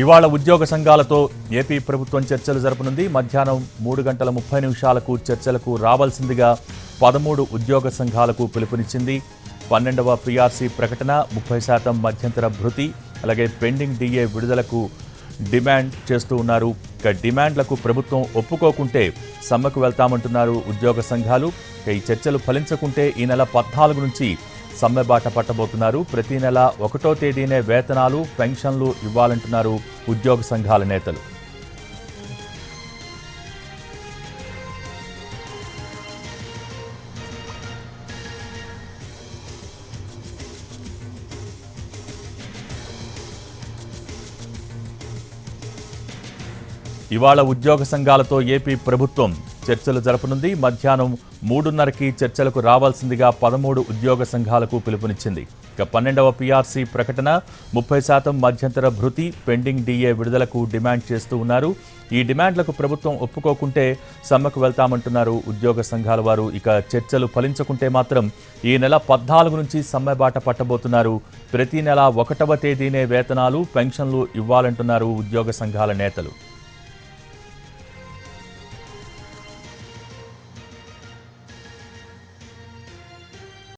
ఇవాళ ఉద్యోగ సంఘాలతో ఏపీ ప్రభుత్వం చర్చలు జరపనుంది. మధ్యాహ్నం మూడు గంటల ముప్పై నిమిషాలకు చర్చలకు రావాల్సిందిగా పదమూడు ఉద్యోగ సంఘాలకు పిలుపునిచ్చింది. పన్నెండవ పీఆర్సీ ప్రకటన ముప్పై శాతం మధ్యంతర భృతి అలాగే పెండింగ్ డిఏ విడుదలకు డిమాండ్ చేస్తూ ఉన్నారు. ఇక డిమాండ్లకు ప్రభుత్వం ఒప్పుకోకుంటే సమ్మెకు వెళ్తామంటున్నారు ఉద్యోగ సంఘాలు. ఈ చర్చలు ఫలించకుంటే ఈ నెల పద్నాలుగు నుంచి సమ్మె బాట పట్టబోతున్నారు. ప్రతి నెల ఒకటో తేదీనే వేతనాలు పెన్షన్లు ఇవ్వాలంటున్నారు ఉద్యోగ సంఘాల నేతలు. ఇవాళ ఉద్యోగ సంఘాలతో ఏపీ ప్రభుత్వం చర్చలు జరపనుంది. మధ్యాహ్నం మూడున్నరకి చర్చలకు రావాల్సిందిగా పదమూడు ఉద్యోగ సంఘాలకు పిలుపునిచ్చింది. ఇక పన్నెండవ పీఆర్సీ ప్రకటన ముప్పై శాతం మధ్యంతర భృతి పెండింగ్ డిఏ విడుదలకు డిమాండ్ చేస్తూ ఉన్నారు. ఈ డిమాండ్లకు ప్రభుత్వం ఒప్పుకోకుంటే సమ్మెకు వెళ్తామంటున్నారు ఉద్యోగ సంఘాల వారు. ఇక చర్చలు ఫలించకుంటే మాత్రం ఈ నెల పద్నాలుగు నుంచి సమ్మె బాట పట్టబోతున్నారు. ప్రతి నెల ఒకటవ తేదీనే వేతనాలు పెన్షన్లు ఇవ్వాలంటున్నారు ఉద్యోగ సంఘాల నేతలు.